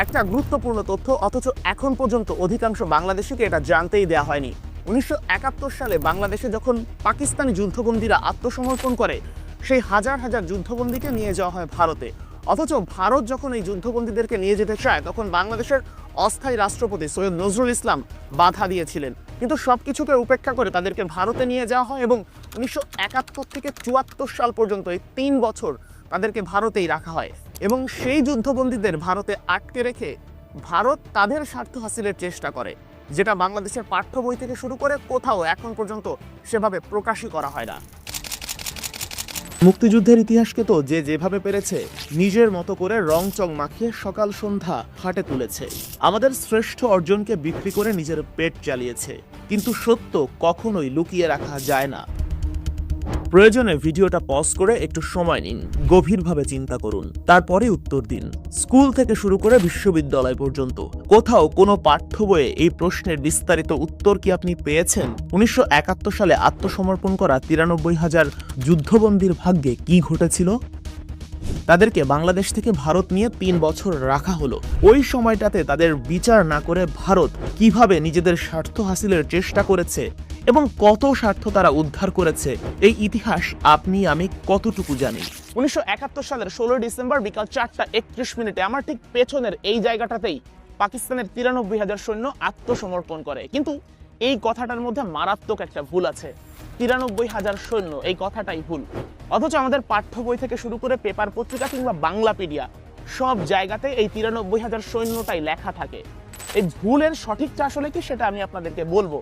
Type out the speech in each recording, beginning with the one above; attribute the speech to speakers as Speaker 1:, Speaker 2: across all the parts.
Speaker 1: একটা গুরুত্বপূর্ণ তথ্য, অথচ এখন পর্যন্ত অধিকাংশ বাংলাদেশিকে এটা জানতেই দেওয়া হয়নি। উনিশশো একাত্তর সালে বাংলাদেশে যখন পাকিস্তানি যুদ্ধবন্দীরা আত্মসমর্পণ করে, সেই হাজার হাজার যুদ্ধবন্দীকে নিয়ে যাওয়া হয় ভারতে। অথচ ভারত যখন এই যুদ্ধবন্দীদেরকে নিয়ে যেতে চায়, তখন বাংলাদেশের অস্থায়ী রাষ্ট্রপতি সৈয়দ নজরুল ইসলাম বাধা দিয়েছিলেন। কিন্তু সব কিছুকে উপেক্ষা করে তাদেরকে ভারতে নিয়ে যাওয়া হয় এবং উনিশশো একাত্তর থেকে চুয়াত্তর সাল পর্যন্ত এই তিন বছর তাদেরকে ভারতেই রাখা হয় এবং সেই যুদ্ধবন্দীদের ভারতে আটকে রেখে ভারত তাদের স্বার্থ হাসিলের চেষ্টা করে, যেটা বাংলাদেশের পাঠ্য বই থেকে শুরু করে কোথাও এখন পর্যন্ত সেভাবে প্রকাশই করা হয় না। মুক্তিযুদ্ধের ইতিহাসকে তো যে যেভাবে পেরেছে, নিজের মতো করে রং চং মাখিয়ে সকাল সন্ধ্যা হাটে তুলেছে। আমাদের শ্রেষ্ঠ অর্জনকে বিক্রি করে নিজের পেট চালিয়েছে, কিন্তু সত্য কখনোই লুকিয়ে রাখা যায় না। প্রয়োজনে ভিডিওটা পজ করে একটু সময় নিন, গভীরভাবে চিন্তা করুন, তারপরে উত্তর দিন। স্কুল থেকে শুরু করে বিশ্ববিদ্যালয় পর্যন্ত, কোথাও কোনো পাঠ্য বইয়ে এই প্রশ্নের বিস্তারিত উত্তর কি আপনি পেয়েছেন? উনিশশো একাত্তর সালে আত্মসমর্পণ করা তিরানব্বই হাজার যুদ্ধবন্দীর ভাগ্যে কি ঘটেছিল? তাদেরকে বাংলাদেশ থেকে ভারত নিয়ে তিন বছর রাখা হলো। ওই সময়টাতে তাদের বিচার না করে ভারত কীভাবে নিজেদের স্বার্থ হাসিলের চেষ্টা করেছে? এবং কত স্বার্থ তারা উদ্ধার করেছে, এই ইতিহাস আপনি, আমি কতটুকু জানি। উনিশশো একাত্তর সালের ষোলোই ডিসেম্বর বিকাল চারটা একত্রিশ মিনিটে আমার ঠিক পেছনের এই জায়গাটাতেই পাকিস্তানের তিরানব্বই হাজার সৈন্য আত্মসমর্পণ করে। কিন্তু এই কথাটার মধ্যে মারাত্মক একটা ভুল আছে। তিরানব্বই হাজার সৈন্য, এই কথাটাই ভুল। অথচ আমাদের পাঠ্য বই থেকে শুরু করে পেপার পত্রিকা কিংবা বাংলাপিডিয়া, সব জায়গাতে এই তিরানব্বই হাজার সৈন্যটাই লেখা থাকে। এই ভুলের সঠিকটা আসলে কি, সেটা আমি আপনাদেরকে বলব।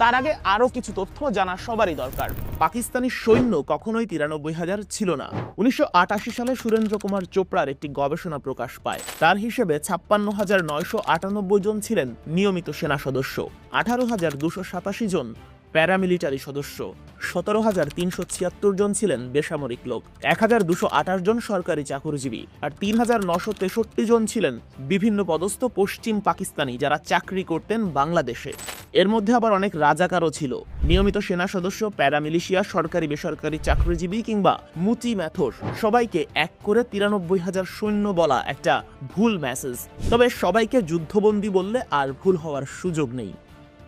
Speaker 1: তার আগে আরও কিছু তথ্য জানা সবারই দরকার। পাকিস্তানি সৈন্য কখনোই তিরানব্বই হাজার ছিল না। উনিশশো আটাশি সালে সুরেন্দ্র কুমার চোপড়ার একটি গবেষণা প্রকাশ পায়। তার হিসেবে ছাপ্পান্ন হাজার নয়শো আটানব্বই জন ছিলেন নিয়মিত সেনা সদস্য। আঠারো হাজার দুশো সাতাশি জন প্যারামিলিটারি সদস্য। সতেরো হাজার তিনশো ছিয়াত্তর জন ছিলেন বেসামরিক লোক। এক হাজার দুশো আঠাশ জন সরকারি চাকরিজীবী আর তিন হাজার নশো তেষট্টি জন ছিলেন বিভিন্ন পদস্থ পশ্চিম পাকিস্তানি যারা চাকরি করতেন বাংলাদেশে। এর মধ্যে আবার অনেক রাজাকারও ছিল। নিয়মিত সেনা সদস্য, প্যারামিলিশিয়া, সরকারি বেসরকারি চাকরিজীবী কিংবা মুচি ম্যাথর সবাইকে এক করে তিরানব্বই হাজার সৈন্য বলা একটা ভুল মেসেজ। তবে সবাইকে যুদ্ধবন্দী বললে আর ভুল হওয়ার সুযোগ নেই।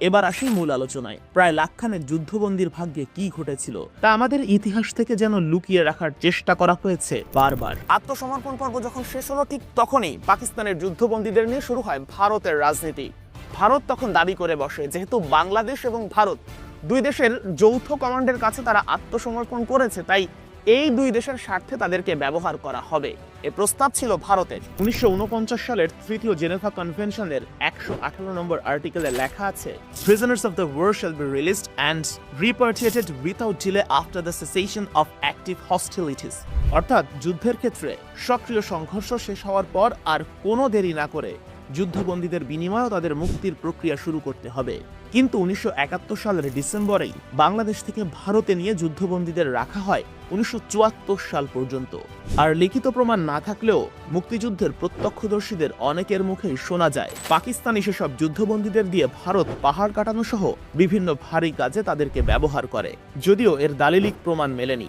Speaker 1: এবার আসি মূল আলোচনায়। প্রায় লাখখানের যুদ্ধবন্দির ভাগ্যে কি ঘটেছিল, তা আমাদের ইতিহাস থেকে যেন লুকিয়ে রাখার চেষ্টা করা হয়েছে বারবার। আত্মসমর্পণ পর্ব যখন শেষ হলো, ঠিক তখনই পাকিস্তানের যুদ্ধবন্দীদের নিয়ে শুরু হয় ভারতের রাজনীতি। ভারত তখন দাবি করে বসে, যেহেতু বাংলাদেশ এবং ভারত দুই দেশের যৌথ কমান্ডের কাছে তারা আত্মসমর্পণ করেছে, তাই এই দুই দেশের স্বার্থে তাদেরকে ব্যবহার করা হবে। এ প্রস্তাব ছিল ভারতের। উনিশশো সালের তৃতীয় জেনেভা কনভেনশনের একশো আঠারো নম্বর আর্টিকেলে লেখা আছে prisoners of the war shall be released and repatriated without delay after the cessation of active hostilities অর্থাৎ যুদ্ধের ক্ষেত্রে সক্রিয় সংঘর্ষ শেষ হওয়ার পর আর কোনো দেরি না করে যুদ্ধবন্দীদের বিনিময়েও তাদের মুক্তির প্রক্রিয়া শুরু করতে হবে। কিন্তু উনিশশো একাত্তর সালের ডিসেম্বরেই বাংলাদেশ থেকে ভারতে নিয়ে যুদ্ধবন্দীদের রাখা হয় উনিশশো চুয়াত্তর সাল পর্যন্ত। আর লিখিত প্রমাণ না থাকলেও মুক্তিযুদ্ধের প্রত্যক্ষদর্শীদের অনেকের মুখেই শোনা যায়। পাকিস্তানি সেসব যুদ্ধবন্দীদের দিয়ে ভারত পাহাড় কাটানো সহ বিভিন্ন ভারী কাজে তাদেরকে ব্যবহার করে। যদিও এর দালিলিক প্রমাণ মেলেনি।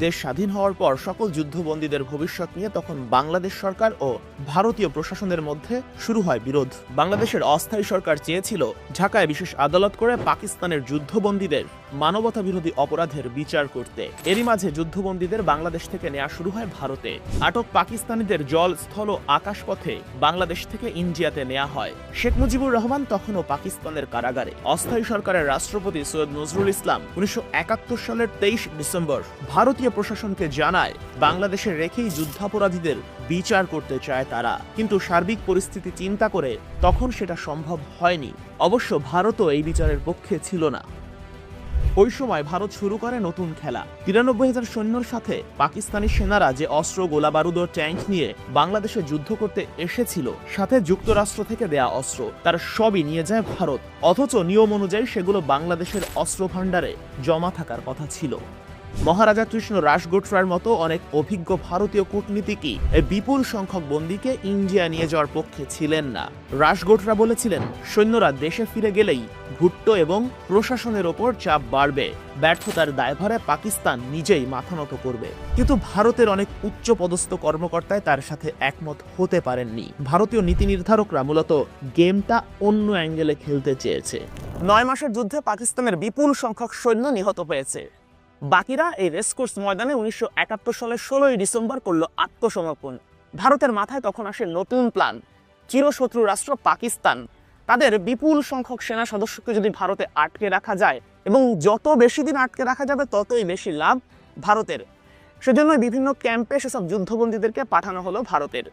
Speaker 1: দেশ স্বাধীন হওয়ার পর সকল যুদ্ধবন্দীদের ভবিষ্যৎ নিয়ে তখন বাংলাদেশ সরকার ও ভারতীয় প্রশাসনের মধ্যে শুরু হয় বিরোধ। বাংলাদেশের অস্থায়ী সরকার চেয়েছিল ঢাকায় বিশেষ আদালত করে পাকিস্তানের যুদ্ধবন্দীদের মানবতা বিরোধী অপরাধের বিচার করতে। এরই মাঝে যুদ্ধবন্দীদের বাংলাদেশ থেকে নেওয়া শুরু হয় ভারতে। আটক পাকিস্তানিদের জল, স্থল ও আকাশপথে বাংলাদেশ থেকে ইন্ডিয়াতে নেওয়া হয়। শেখ মুজিবুর রহমান তখনও পাকিস্তানের কারাগারে। অস্থায়ী সরকারের রাষ্ট্রপতি সৈয়দ নজরুল ইসলাম উনিশশো একাত্তর সালের তেইশ ডিসেম্বর ভারতীয় প্রশাসনকে জানায়, বাংলাদেশে রেখেই যুদ্ধাপরাধীদের বিচার করতে চায় তারা। কিন্তু সার্বিক পরিস্থিতি চিন্তা করে তখন সেটা সম্ভব হয়নি। অবশ্য ভারতও এই বিচারের পক্ষে ছিল না। ওই সময় ভারত শুরু করে নতুন খেলা। তিরানব্বই হাজার সৈন্যর সাথে পাকিস্তানি সেনারা যে অস্ত্র গোলা বারুদ ও ট্যাঙ্ক নিয়ে বাংলাদেশে যুদ্ধ করতে এসেছিল, সাথে যুক্তরাষ্ট্র থেকে দেয়া অস্ত্র, তার সবই নিয়ে যায় ভারত। অথচ নিয়ম অনুযায়ী সেগুলো বাংলাদেশের অস্ত্র ভাণ্ডারে জমা থাকার কথা ছিল। মহারাজা কৃষ্ণ রাসগোটরার মতো অনেক অভিজ্ঞ ভারতীয় কূটনীতিকই বিপুল সংখ্যক বন্দীকে ইন্ডিয়া নিয়ে যাওয়ার পক্ষে ছিলেন না। রাসগোটরা বলেছিলেন, সৈন্যরা দেশে ফিরে গেলেই ভুট্টো এবং প্রশাসনের ওপর চাপ বাড়বে। ব্যর্থতার দায়ভারে পাকিস্তান নিজেই মাথা নত করবে। কিন্তু ভারতের অনেক উচ্চ পদস্থ কর্মকর্তায় তার সাথে একমত হতে পারেননি। ভারতীয় নীতি নির্ধারকরা মূলত গেমটা অন্য অ্যাঙ্গেলে খেলতে চেয়েছে। নয় মাসের যুদ্ধে পাকিস্তানের বিপুল সংখ্যক সৈন্য নিহত হয়েছে। বাকিরা এই রেসকোর্স ময়দানে উনিশশো একাত্তর সালের ষোলোই ডিসেম্বর করল আত্মসমর্পণ। ভারতের মাথায় তখন আসে নতুন প্ল্যান। চিরশত্রু রাষ্ট্র পাকিস্তান। তাদের বিপুল সংখ্যক সেনা সদস্যকে যদি ভারতে আটকে রাখা যায় এবং যত বেশি দিন আটকে রাখা যাবে, ততই বেশি লাভ ভারতের। সেজন্য বিভিন্ন ক্যাম্পে সেসব যুদ্ধবন্দীদেরকে পাঠানো হলো ভারতের।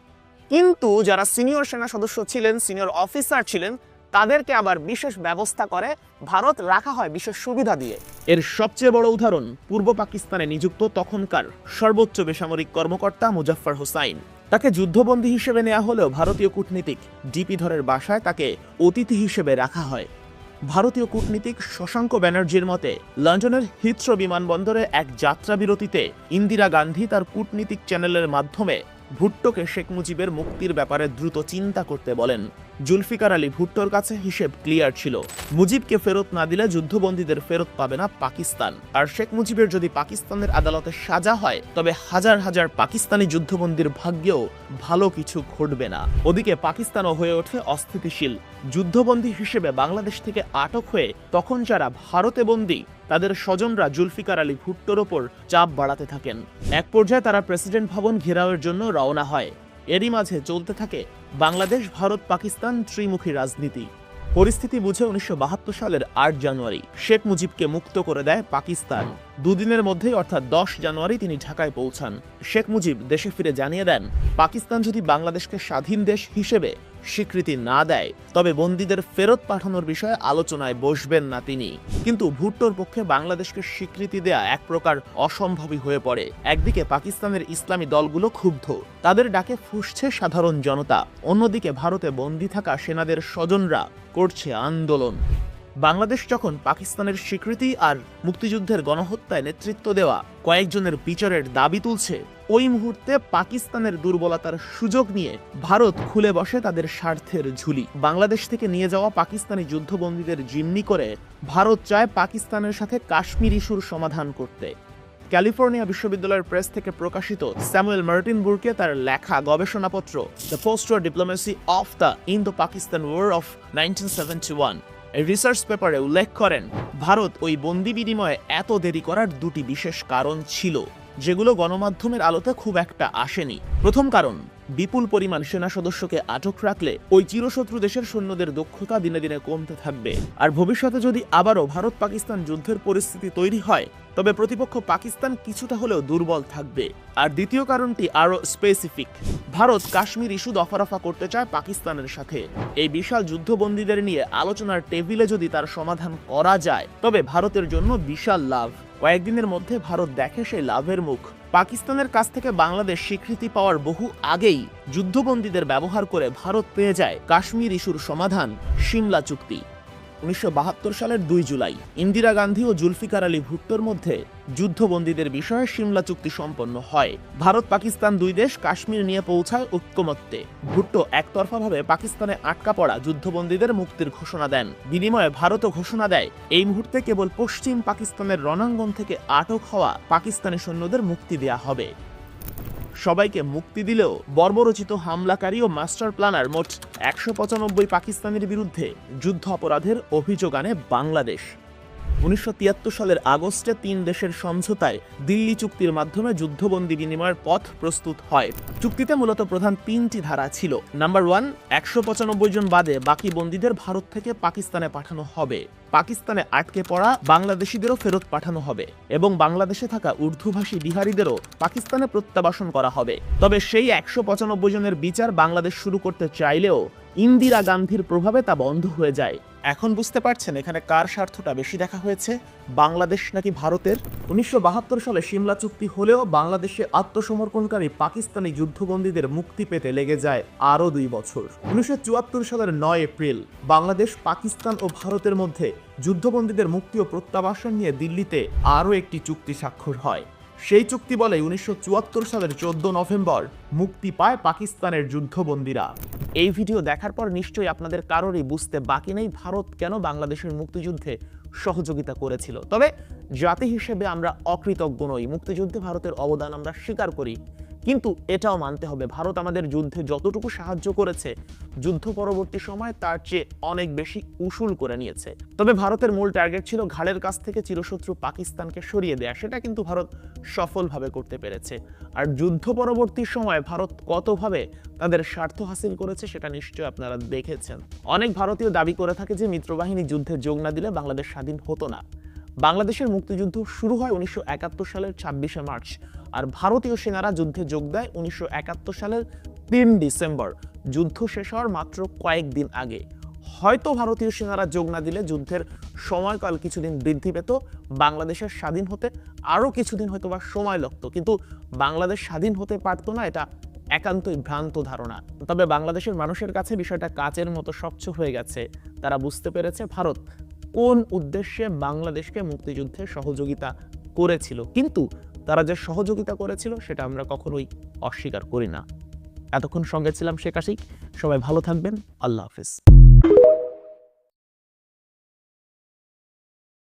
Speaker 1: কিন্তু যারা সিনিয়র সেনা সদস্য ছিলেন, সিনিয়র অফিসার ছিলেন তাদেরকে আবার বিশেষ ব্যবস্থা করে ভারত রাখা হয় বিশেষ সুবিধা দিয়ে। এর সবচেয়ে বড় উদাহরণ, পূর্ব পাকিস্তানে নিযুক্ত তখনকার সর্বোচ্চ বেসামরিক কর্মকর্তা মুজাফফর হোসাইন। তাকে যুদ্ধবন্দী হিসেবে নেওয়া হলেও ভারতীয় কূটনীতিক ডিপি ধরের বাসায় তাকে অতিথি হিসেবে রাখা হয়। ভারতীয় কূটনীতিক শশাঙ্ক ব্যানার্জির মতে, লন্ডনের হিথ্রো বিমানবন্দরে এক যাত্রা বিরতিতে ইন্দিরা গান্ধী তার কূটনীতিক চ্যানেলের মাধ্যমে ভুট্টোকে শেখ মুজিবের মুক্তির ব্যাপারে দ্রুত চিন্তা করতে বলেন। জুলফিকার আলী ভুট্টোর কাছে হিসেব ক্লিয়ার ছিল। মুজিবকে ফেরত না দিলে যুদ্ধবন্দীদের ফেরত পাবে না পাকিস্তান। আর শেখ মুজিবের যদি পাকিস্তানের আদালতে সাজা হয়, তবে হাজার হাজার পাকিস্তানি যুদ্ধবন্দীর ভাগ্যেও ভালো কিছু ঘটবে না। ওদিকে পাকিস্তানও হয়ে ওঠে অস্থিতিশীল। যুদ্ধবন্দী হিসেবে বাংলাদেশ থেকে আটক হয়ে তখন যারা ভারতে বন্দী, তাদের স্বজনরা জুলফিকার আলী ভুট্টোর ওপর চাপ বাড়াতে থাকেন। এক পর্যায়ে তারা প্রেসিডেন্ট ভবন ঘেরাওয়ের জন্য রওনা হয়। এরই মাঝে চলতে থাকে বাংলাদেশ, ভারত, পাকিস্তান ত্রিমুখী রাজনীতি। পরিস্থিতি বুঝে উনিশশো বাহাত্তর সালের আট জানুয়ারি শেখ মুজিবকে মুক্ত করে দেয় পাকিস্তান। দুদিনের মধ্যেই অর্থাৎ দশ জানুয়ারি তিনি ঢাকায় পৌঁছান। শেখ মুজিব দেশে ফিরে জানিয়ে দেন, পাকিস্তান যদি বাংলাদেশকে স্বাধীন দেশ হিসেবে স্বীকৃতি না দেয়, তবে বন্দীদের ফেরত পাঠানোর বিষয়ে আলোচনায় বসবেন না তিনি। কিন্তু ভুট্টোর পক্ষে বাংলাদেশকে স্বীকৃতি দেয়া এক প্রকার অসম্ভবই হয়ে পড়ে। একদিকে পাকিস্তানের ইসলামী দলগুলো ক্ষুব্ধ, তাদের ডাকে ফুসছে সাধারণ জনতা। অন্যদিকে ভারতে বন্দী থাকা সেনাদের স্বজনরা করছে আন্দোলন। বাংলাদেশ যখন পাকিস্তানের স্বীকৃতি আর মুক্তিযুদ্ধের গণহত্যায় নেতৃত্ব দেওয়া কয়েকজনের বিচারের দাবি তুলছে ওই মুহূর্তে পাকিস্তানের দুর্বলতার সুযোগ নিয়ে ভারত খুলে বসে তাদের স্বার্থের ঝুলি। বাংলাদেশ থেকে নিয়ে যাওয়া পাকিস্তানি যুদ্ধবন্দীদের জিম্মি করে ভারত চায় পাকিস্তানের সাথে কাশ্মীর ইস্যুর সমাধান করতে। ক্যালিফোর্নিয়া বিশ্ববিদ্যালয়ের প্রেস থেকে প্রকাশিত স্যামুয়েল মার্টিন বুরকে তার লেখা গবেষণাপত্র, the post war diplomacy of the Indo Pakistan war of nineteen seventy one research পেপারে উল্লেখ করেন, ভারত ওই বন্দি বিনিময়ে এত দেরি করার দুটি বিশেষ কারণ ছিল। যেগুলো গণমাধ্যমের আলোতে খুব একটা আসেনি। প্রথম কারণ, বিপুল পরিমাণ সেনা সদস্যকে আটক রাখলে ওই চিরশত্রু দেশের সৈন্যদের দক্ষতা দিনে দিনে কমতে থাকবে। আর ভবিষ্যতে যদি আবারও ভারত পাকিস্তান যুদ্ধের পরিস্থিতি তৈরি হয়, তবে প্রতিপক্ষ পাকিস্তান কিছুটা হলেও দুর্বল থাকবে। আর দ্বিতীয় কারণটি আরও স্পেসিফিক ভারত কাশ্মীর ইস্যু দফারফা করতে চায় পাকিস্তানের সাথে। এই বিশাল যুদ্ধবন্দীদের নিয়ে আলোচনার টেবিলে যদি তার সমাধান করা যায়, তবে ভারতের জন্য বিশাল লাভ। কয়েকদিনের মধ্যে ভারত দেখে সেই লাভের মুখ। পাকিস্তানের কাছ থেকে বাংলাদেশ স্বীকৃতি পাওয়ার বহু আগেই যুদ্ধবন্দীদের ব্যবহার করে ভারত পেয়ে যায় কাশ্মীর ইস্যুর সমাধান, সিমলা চুক্তি। উনিশশো বাহাত্তর সালের দুই জুলাই, ইন্দিরা গান্ধী ও জুলফিকার আলী ভুট্টোর মধ্যে যুদ্ধবন্দীদের বিষয়ে সিমলা চুক্তি সম্পন্ন হয়। ভারত পাকিস্তান দুই দেশ কাশ্মীর নিয়ে পৌঁছায় ঐক্যমত্যে। ভুট্টো একতরফাভাবে পাকিস্তানে আটকা পড়া যুদ্ধবন্দীদের মুক্তির ঘোষণা দেন। বিনিময়ে ভারতও ঘোষণা দেয়, এই মুহূর্তে কেবল পশ্চিম পাকিস্তানের রণাঙ্গন থেকে আটক হওয়া পাকিস্তানি সৈন্যদের মুক্তি দেয়া হবে। সবাইকে মুক্তি দিলেও বর্বরচিত হামলাকারী ও মাস্টার প্ল্যানার মোট একশো পঁচানব্বই পাকিস্তানের বিরুদ্ধে যুদ্ধ অপরাধের অভিযোগ আনে বাংলাদেশ। উনিশশো তিয়াত্তর সালের আগস্টে তিন দেশের সমঝোতায় দিল্লি চুক্তির মাধ্যমে যুদ্ধবন্দী বিনিময়ের পথ প্রস্তুত হয়। চুক্তিতে মূলত প্রধান তিনটি ধারা ছিল। নাম্বার ওয়ান, একশো পঁচানব্বই জন বাদে বাকি বন্দীদের ভারত থেকে পাকিস্তানে পাঠানো হবে। পাকিস্তানে আটকে পড়া বাংলাদেশিদেরও ফেরত পাঠানো হবে এবং বাংলাদেশে থাকা উর্দুভাষী বিহারীদেরও পাকিস্তানে প্রত্যাবাসন করা হবে। তবে সেই একশো পঁচানব্বই জনের বিচার বাংলাদেশ শুরু করতে চাইলেও ইন্দিরা গান্ধীর প্রভাবে তা বন্ধ হয়ে যায়। এখন বুঝতে পারছেন এখানে কার স্বার্থটা বেশি দেখা হয়েছে? বাংলাদেশ নাকি ভারতের? উনিশশো বাহাত্তর সালে সিমলা চুক্তি হলেও বাংলাদেশে আত্মসমর্পণকারী পাকিস্তানি যুদ্ধবন্দীদের মুক্তি পেতে লেগে যায় আরও দুই বছর। উনিশশো চুয়াত্তর সালের নয় এপ্রিল বাংলাদেশ পাকিস্তান ও ভারতের মধ্যে যুদ্ধবন্দীদের মুক্তি ও প্রত্যাবাসন নিয়ে দিল্লিতে আরও একটি চুক্তি স্বাক্ষর হয়। সেই চুক্তি বলে উনিশশো চুয়াত্তর সালের চোদ্দ নভেম্বর মুক্তি পায় পাকিস্তানের যুদ্ধবন্দীরা। এই ভিডিও দেখার পর নিশ্চয়ই আপনাদের কারোরই বুঝতে বাকি নেই ভারত কেন বাংলাদেশের মুক্তিযুদ্ধে সহযোগিতা করেছিল। তবে জাতি হিসেবে আমরা অকৃতজ্ঞ নই। মুক্তিযুদ্ধে ভারতের অবদান আমরা স্বীকার করি। কিন্তু এটাও মানতে হবে, ভারত আমাদের যুদ্ধে যতটুকু সাহায্য করেছে, যুদ্ধ পরবর্তী সময় তার চেয়ে অনেক বেশি উসুল করে নিয়েছে। তবে ভারতের মূল টার্গেট ছিল ঘাড়ের কাছ থেকে চিরশত্রু পাকিস্তানকে সরিয়ে দেয়া, সেটা কিন্তু ভারত সফলভাবে করতে পেরেছে। আর যুদ্ধ পরবর্তী সময় ভারত কতভাবে তাদের স্বার্থ হাসিল করেছে, সেটা নিশ্চয় আপনারা দেখেছেন। অনেক ভারতীয় দাবি করে থাকে যে মিত্রবাহিনী যুদ্ধে যোগ না দিলে বাংলাদেশ স্বাধীন হতো না। বাংলাদেশের মুক্তিযুদ্ধ শুরু হয় উনিশশো একাত্তর সালের ছাব্বিশে মার্চ। আর ভারতীয় সেনারা যুদ্ধে যোগ দেয় উনিশশো একাত্তর সালের তিন ডিসেম্বর। যুদ্ধ শেষ হওয়ার মাত্র কয়েকদিন আগে। হয়তো ভারতীয় সেনারা যোগ না দিলে যুদ্ধের সময়কাল কিছুদিন বৃদ্ধি পেত, বাংলাদেশের স্বাধীন হতে আরও কিছুদিন হয়তো বা সময় লাগতো। কিন্তু বাংলাদেশ স্বাধীন হতে পারতো না, এটা একান্তই ভ্রান্ত ধারণা। তবে বাংলাদেশের মানুষের কাছে বিষয়টা কাচের মতো স্বচ্ছ হয়ে গেছে। তারা বুঝতে পেরেছে ভারত কোন উদ্দেশ্যে বাংলাদেশকে মুক্তিযুদ্ধে সহযোগিতা করেছিল। কিন্তু তারা যে সহযোগিতা করেছিল সেটা আমরা কখনোই অস্বীকার করি না। এতক্ষণ সঙ্গে ছিলাম শেখ আশিক। সবাই ভালো থাকবেন। আল্লাহ হাফিজ।